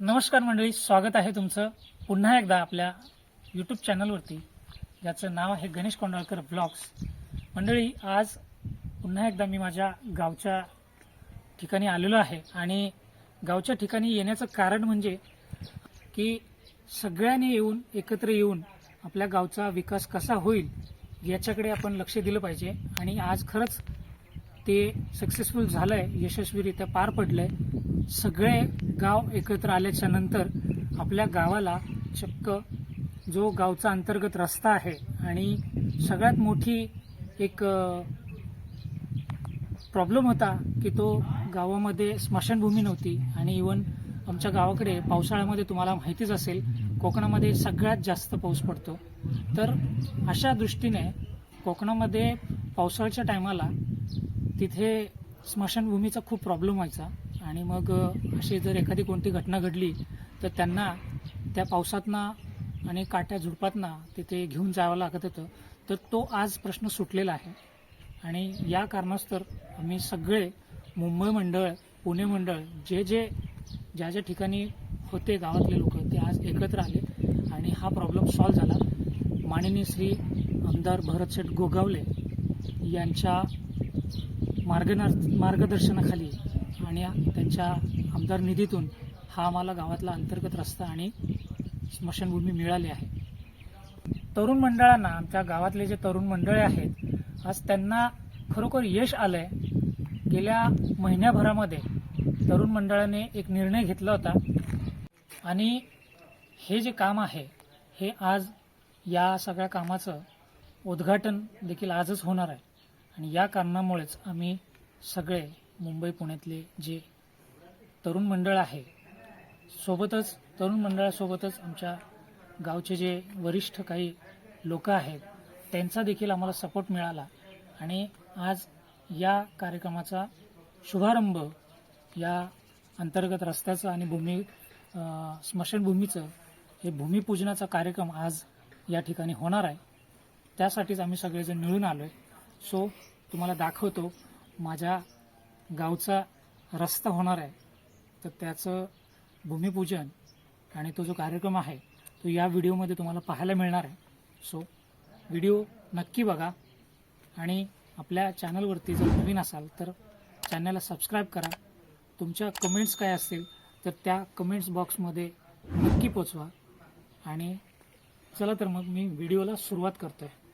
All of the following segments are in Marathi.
नमस्कार मंडळी स्वागत आहे तुमचं पुन्हा एकदा आपल्या यूट्यूब चॅनलवरती ज्याचं नाव आहे गणेश कोंडाळकर ब्लॉग्स मंडळी आज पुन्हा एकदा मी माझ्या गावच्या ठिकाणी आलेलो आहे आणि गावच्या ठिकाणी येण्याचं कारण म्हणजे की सगळ्यांनी येऊन एकत्र येऊन आपल्या गावचा विकास कसा होईल याच्याकडे आपण लक्ष दिलं पाहिजे आणि आज खरंच ते सक्सेसफुल झालं आहे यशस्वीरित्या पार पडलं आहे सगळे गाव एकत्र आल्याच्यानंतर आपल्या गावाला चक्क जो गावचा अंतर्गत रस्ता आहे आणि सगळ्यात मोठी एक प्रॉब्लेम होता की तो गावामध्ये स्मशानभूमी नव्हती. आणि इवन आमच्या गावाकडे पावसाळ्यामध्ये तुम्हाला माहितीच असेल कोकणामध्ये सगळ्यात जास्त पाऊस पडतो. तर अशा दृष्टीने कोकणामध्ये पावसाळ्याच्या टायमाला तिथे स्मशानभूमीचा खूप प्रॉब्लेम व्हायचा. आणि मग अशी जर एखादी कोणती घटना घडली तर त्यांना त्या पावसातना आणि काट्या झुडपातना तिथे घेऊन जावं लागत होतं. तर तो आज प्रश्न सुटलेला आहे. आणि या कारणास्तर आम्ही सगळे मुंबई मंडळ पुणे मंडळ जे जे ज्या ज्या ठिकाणी होते गावातले लोक ते आज एकत्र आले. आणि हा प्रॉब्लेम सॉल्व्ह झाला. माननीय श्री आमदार भरतशेठ गोगावले यांच्या मार्गना मार्गदर्शनाखाली आणि त्यांच्या आमदार निधीतून हा आम्हाला गावातला अंतर्गत रस्ता आणि स्मशानभूमी मिळाली आहे. तरुण मंडळांना आमच्या गावातले जे तरुण मंडळे आहेत आज त्यांना खरोखर यश आलंय. गेल्या महिन्याभरामध्ये तरुण मंडळाने एक निर्णय घेतला होता. आणि हे जे काम आहे हे आज या सगळ्या कामाचं उद्घाटन देखील आजच होणार आहे. आणि या कारणामुळेच आम्ही सगळे मुंबई पुण्यातले जे तरुण मंडळ आहे सोबतच तरुण मंडळासोबतच आमच्या गावचे जे वरिष्ठ काही लोक आहेत त्यांचा देखील आम्हाला सपोर्ट मिळाला. आणि आज या कार्यक्रमाचा शुभारंभ या अंतर्गत रस्त्याचं आणि भूमी स्मशानभूमीचं हे भूमिपूजनाचा कार्यक्रम आज या ठिकाणी होणार आहे. त्यासाठीच आम्ही सगळेजण मिळून आलो आहे सो तुम्हाला दाखवतो माझ्या गावचा रस्ता होणार आहे तर त्याचं भूमिपूजन आणि तो जो कार्यक्रम आहे तो या व्हिडिओमध्ये तुम्हाला पाहायला मिळणार आहे. सो व्हिडिओ नक्की बघा आणि आपल्या चॅनलवरती जर नवीन असाल तर चॅनलला सबस्क्राईब करा. तुमच्या कमेंट्स काय असतील तर त्या कमेंट्स बॉक्समध्ये नक्की पोचवा. आणि चला तर मग मी व्हिडिओला सुरुवात करतो आहे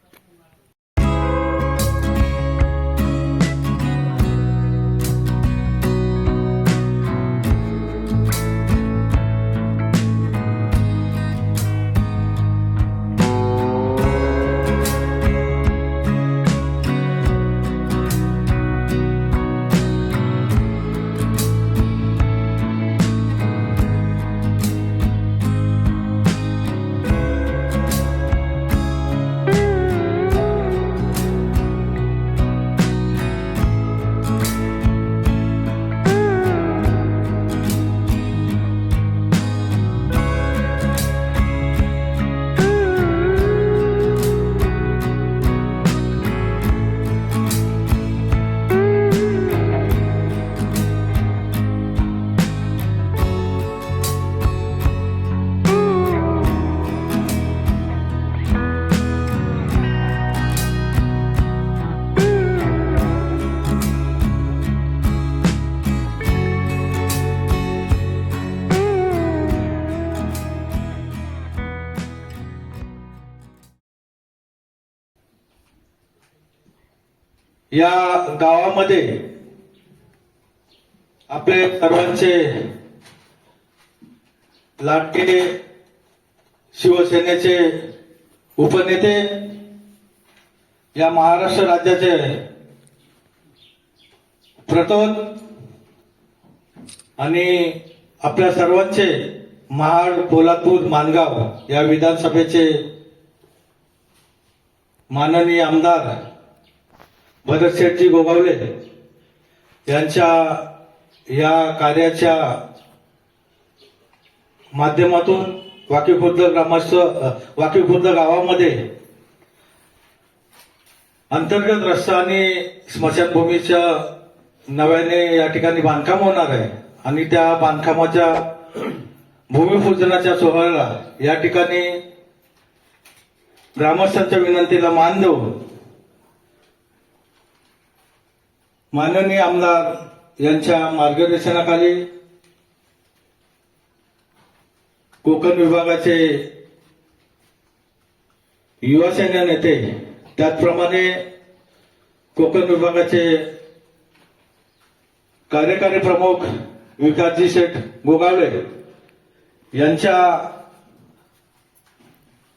या गावामध्ये आपले सर्वांचे लाटके शिवसेनेचे उपनेते या महाराष्ट्र राज्याचे प्रतोद आणि आपल्या सर्वांचे महाड पोलादपूर मानगाव या विधानसभेचे माननीय आमदार भरतशेठजी गोगावले. यांच्या या कार्याच्या माध्यमातून वाकी खुर्द ग्रामस्थ वाकीखुर्द गावामध्ये अंतर्गत रस्ता आणि स्मशानभूमीच्या नव्याने या ठिकाणी बांधकाम होणार आहे. आणि त्या बांधकामाच्या भूमिपूजनाच्या सोहळ्याला या ठिकाणी ग्रामस्थांच्या विनंतीला मान देऊन माननीय आमदार यांच्या मार्गदर्शनाखाली कोकण विभागाचे युवासेना नेते त्याचप्रमाणे कोकण विभागाचे कार्यकारी प्रमुख विकासजी शेठ गोगावले यांच्या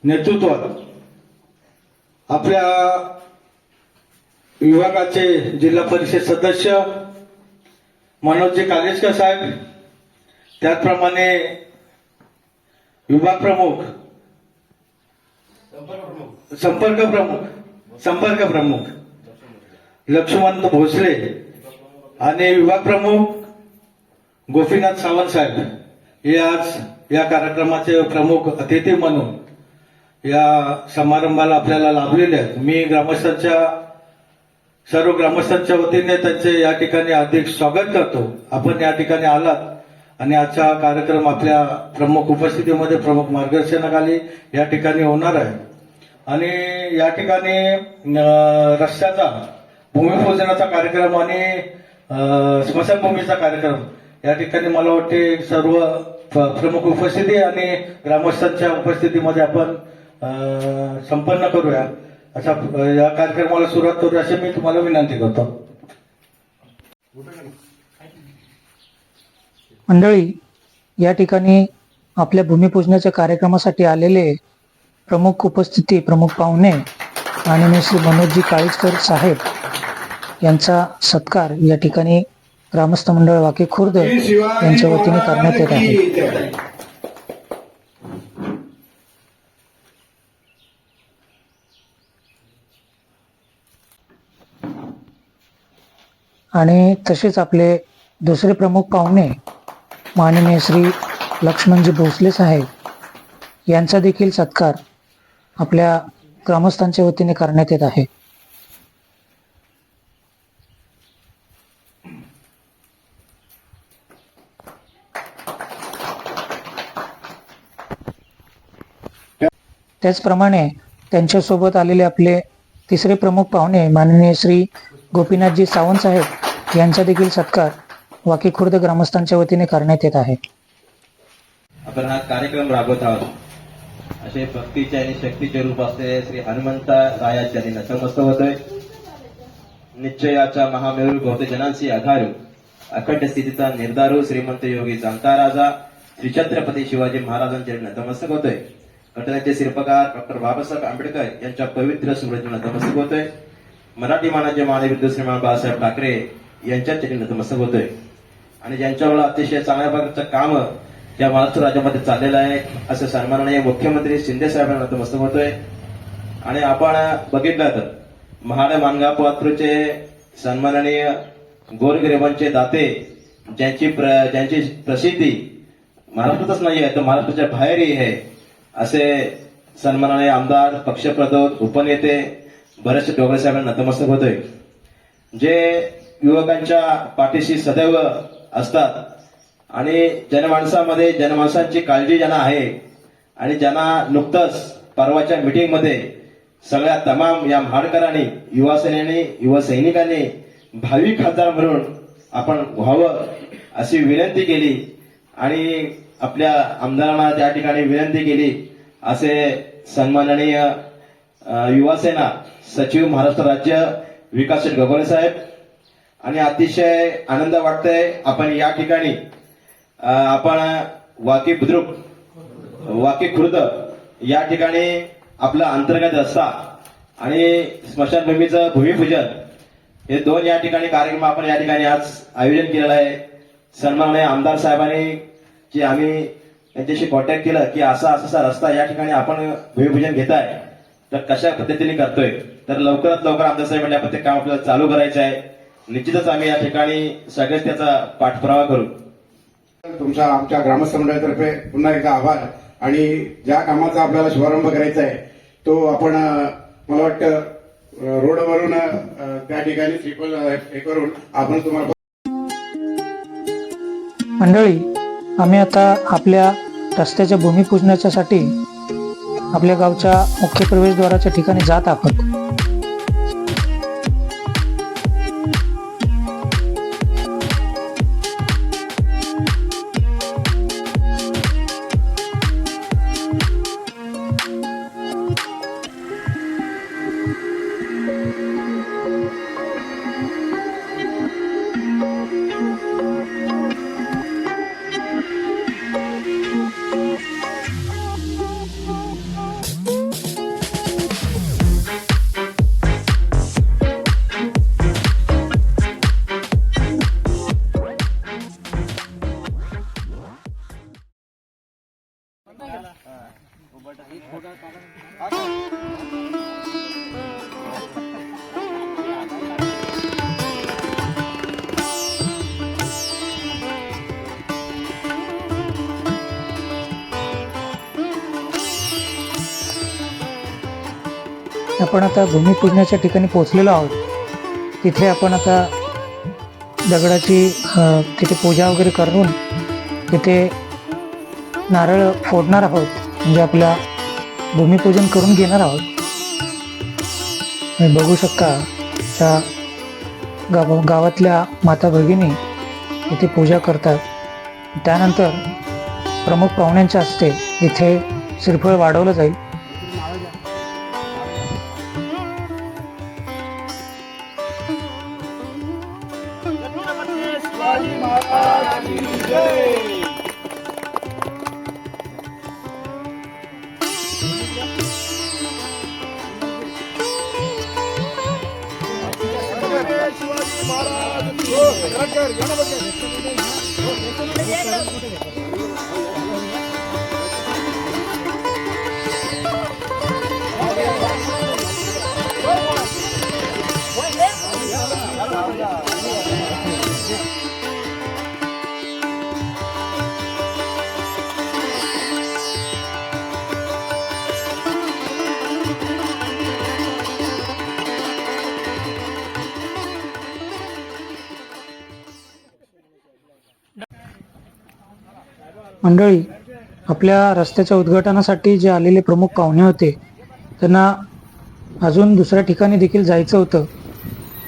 नेतृत्वात आपल्या विभागाचे जिल्हा परिषद सदस्य मनोजजी कालेजकर साहेब त्याचप्रमाणे विभाग प्रमुख संपर्क प्रमुख संपर्क प्रमुख लक्ष्मण भोसले आणि विभाग प्रमुख गोपीनाथ सावंत साहेब हे आज या कार्यक्रमाचे प्रमुख अतिथी म्हणून या समारंभाला आपल्याला लाभलेले आहेत. मी ग्रामस्थांच्या सर्व ग्रामस्थांच्या वतीने त्यांचे या ठिकाणी अधिक स्वागत करतो. आपण या ठिकाणी आलात आणि आजचा कार्यक्रम आपल्या प्रमुख उपस्थितीमध्ये प्रमुख मार्गदर्शनाखाली या ठिकाणी होणार आहे. आणि या ठिकाणी रस्त्याचा भूमिपूजनाचा कार्यक्रम आणि स्मशानभूमीचा कार्यक्रम या ठिकाणी मला वाटते सर्व प्रमुख उपस्थिती आणि ग्रामस्थांच्या उपस्थितीमध्ये आपण संपन्न करूया अशा या कार्यक्रमाला सुरुवात करू अशी मी तुम्हाला विनंती करतो. मंडळी या ठिकाणी आपल्या भूमिपूजनाच्या कार्यक्रमासाठी आलेले प्रमुख उपस्थिती प्रमुख पाहुणे आणि मी श्री मनोजजी काळीजकर साहेब यांचा सत्कार या ठिकाणी ग्रामस्थ मंडळ वाके खुर्द यांच्या वतीने करण्यात येत आहे. आणि तसेच आपले दुसरे प्रमुख पाहुणे माननीय श्री लक्ष्मणजी भोसले साहेब यांचा देखील सत्कार आपल्या ग्रामस्थांच्या वतीने करण्यात येत आहे. त्याचप्रमाणे त्यांच्यासोबत आलेले आपले तिसरे प्रमुख पाहुणे माननीय श्री गोपीनाथजी सावंत साहेब यांचा देखील सत्कार वाकी खुर्द ग्रामस्थांच्या वतीने करण्यात येत आहे. आपण हा कार्यक्रम राबवत आहोत. असे भक्तीचे आणि शक्तीचे रूप असलेले श्री हनुमंता रायाच्या नतमस्त होतोय. निश्चयाच्या महामेरू बहुतजनांशी आधारू. अखंड स्थितीचा निर्धारू श्रीमंत योगी जाणता राजा. श्री छत्रपती शिवाजी महाराजांचे नतमस्तक होतोय. घटनेचे शिल्पकार डॉक्टर बाबासाहेब आंबेडकर यांच्या पवित्र स्मृती नतमस्तक होतोय. मराठी मानाचे मानविद्य श्रीमान बाळासाहेब ठाकरे यांच्या चरणी नतमस्तक होतोय. आणि ज्यांच्यावर अतिशय चांगल्या प्रकारचं काम या महाराष्ट्र राज्यामध्ये चाललेलं आहे असं सन्माननीय मुख्यमंत्री शिंदे साहेबांना नतमस्तक होतोय. आणि आपण बघितलं तर महाड मानगापात्रचे सन्माननीय गोरगरिबांचे दाते ज्यांची प्र, ज्यांची प्रसिद्धी महाराष्ट्रातच नाही आहे तर महाराष्ट्राच्या बाहेरही आहे असे सन्माननीय आमदार पक्षप्रतोद उपनेते बरेचसे डोंगरे साहेबांना नतमस्तक होतोय. जे युवकांच्या पाठीशी सदैव असतात आणि जनमानसामध्ये जनमानसांची काळजी ज्यांना आहे आणि ज्यांना नुकतंच परवाच्या मिटिंगमध्ये सगळ्या तमाम या महाडकरांनी युवासेनेने युवा सैनिकांनी भावी खासदार म्हणून आपण व्हावं अशी विनंती केली आणि आपल्या आमदारांना त्या ठिकाणी विनंती केली. असे सन्माननीय युवासेना सचिव महाराष्ट्र राज्य विकास गगोले साहेब. आणि अतिशय आनंद वाटतंय आपण या ठिकाणी आपण वाकी बुद्रुक वाकी खुर्द या ठिकाणी आपला अंतर्गत रस्ता आणि स्मशानभूमीचं भूमिपूजन हे दोन या ठिकाणी कार्यक्रम आपण या ठिकाणी आज आयोजन केलेलं आहे. सन्माननीय आमदार साहेबांनी जे आम्ही त्यांच्याशी कॉन्टॅक्ट केलं की असा असा रस्ता या ठिकाणी आपण भूमिपूजन घेत आहे तर कशा पद्धतीने करतोय? तर लवकरात लवकर आमदार साहेब म्हणले आपण ते काम आपल्याला चालू करायचं आहे. निश्चितच आम्ही या ठिकाणी सगळेच त्याचा पाठपुरावा करू. तुमच्या आमच्या ग्रामस्थ मंडळातर्फे पुन्हा एकदा आभार. आणि ज्या कामाचा आपल्याला शुभारंभ करायचा आहे तो आपण मला वाटतं रोडवरून त्या ठिकाणी अं, हे करून आपण तुम्हाला मंडळी आम्ही आता आपल्या रस्त्याच्या भूमिपूजनाच्यासाठी आपल्या गावच्या मुख्य प्रवेशद्वाराच्या ठिकाणी जात आहोत. आपण आता भूमिपूजनाच्या ठिकाणी पोचलेलो आहोत. तिथे आपण आता दगडाची तिथे पूजा वगैरे करून तिथे नारळ फोडणार आहोत. म्हणजे आपल्या भूमिपूजन करून घेणार आहोत. तुम्ही बघू शकता त्या गाव गावातल्या माता भगिनी इथे पूजा करतात. त्यानंतर प्रमुख पाहुण्यांच्या हस्ते इथे श्रीफळ वाढवलं जाईल. मंडळी आपल्या रस्त्याच्या उद्घाटनासाठी जे आलेले प्रमुख पाहुणे होते त्यांना अजून दुसऱ्या ठिकाणी देखील जायचं होतं.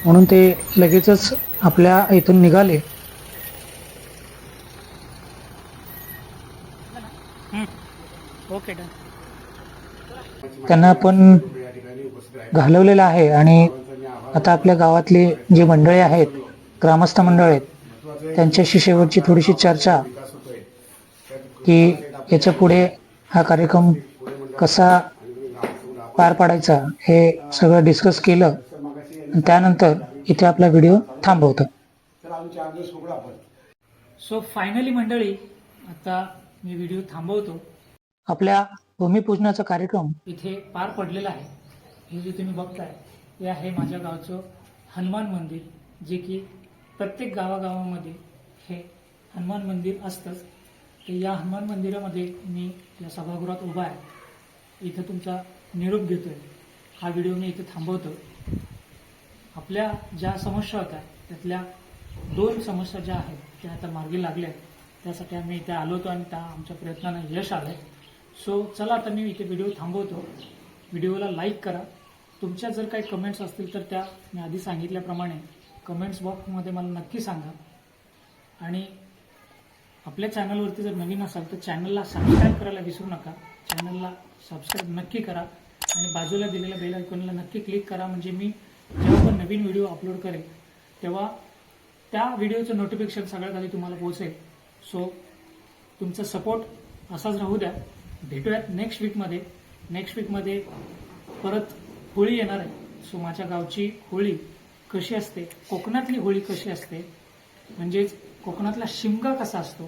म्हणून ते लगेचच आपल्या इथून निघाले. त्यांना आपण घालवलेलं आहे आणि आता आपल्या गावातले जे मंडळी आहेत ग्रामस्थ मंडळ आहेत त्यांच्याशी शेवटची थोडीशी चर्चा की याच्यापुढे हा कार्यक्रम कसा पार पाडायचा हे सगळं डिस्कस केलं. त्यानंतर इथे आपला व्हिडिओ थांबवतो. सो फायनली मंडळी आता मी व्हिडिओ थांबवतो. आपल्या भूमिपूजनाचा कार्यक्रम इथे पार पडलेला आहे. हे जे तुम्ही बघताय हे आहे माझ्या गावचं हनुमान मंदिर जे की प्रत्येक गावागावामध्ये हे हनुमान मंदिर असतंच. या हनुमान मंदिरामध्ये मी या सभागृहात उभा आहे. इथं तुमचा निरोप घेतोय. हा व्हिडिओ मी इथे थांबवतो आपल्या ज्या समस्या होत्या त्यातल्या दोन समस्या ज्या आहेत त्या आता मार्गी लागल्या आहेत. त्यासाठी आम्ही इथे आलो होतो आणि त्या आमच्या प्रयत्नांना यश आलं आहे सो चला आता मी इथे व्हिडिओ थांबवतो. व्हिडिओला लाईक करा. तुमच्या जर काही कमेंट्स असतील तर त्या मी आधी सांगितल्याप्रमाणे कमेंट्स बॉक्समध्ये मला नक्की सांगा. आणि आपल्या चॅनलवरती जर नवीन असाल तर चॅनलला सबस्क्राईब करायला विसरू नका. चॅनलला सबस्क्राईब नक्की करा. आणि बाजूला दिलेल्या बेल आयकॉनला नक्की क्लिक करा. म्हणजे मी जेव्हा पण नवीन व्हिडिओ अपलोड करेल तेव्हा त्या व्हिडिओचं नोटिफिकेशन सगळ्यात आधी तुम्हाला पोहोचेल. सो तुमचा सपोर्ट असाच राहू द्या. भेटूयात नेक्स्ट वीकमध्ये नेक्स्ट वीकमध्ये परत होळी येणार आहे. सो माझ्या गावची होळी कशी असते? कोकणातली होळी कशी असते? म्हणजेच कोकणातला शिमगा कसा असतो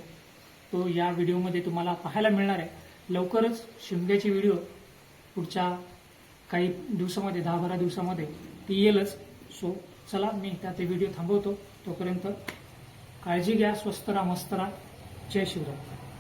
तो या व्हिडिओमध्ये तुम्हाला पाहायला मिळणार आहे. लवकरच शिमग्याची व्हिडिओ पुढच्या काही दिवसामध्ये दहा बारा दिवसामध्ये ती येईलच. सो चला मी त्या ते व्हिडिओ थांबवतो. तोपर्यंत काळजी घ्या स्वस्त राहा मस्त राहा. जय शिवराय.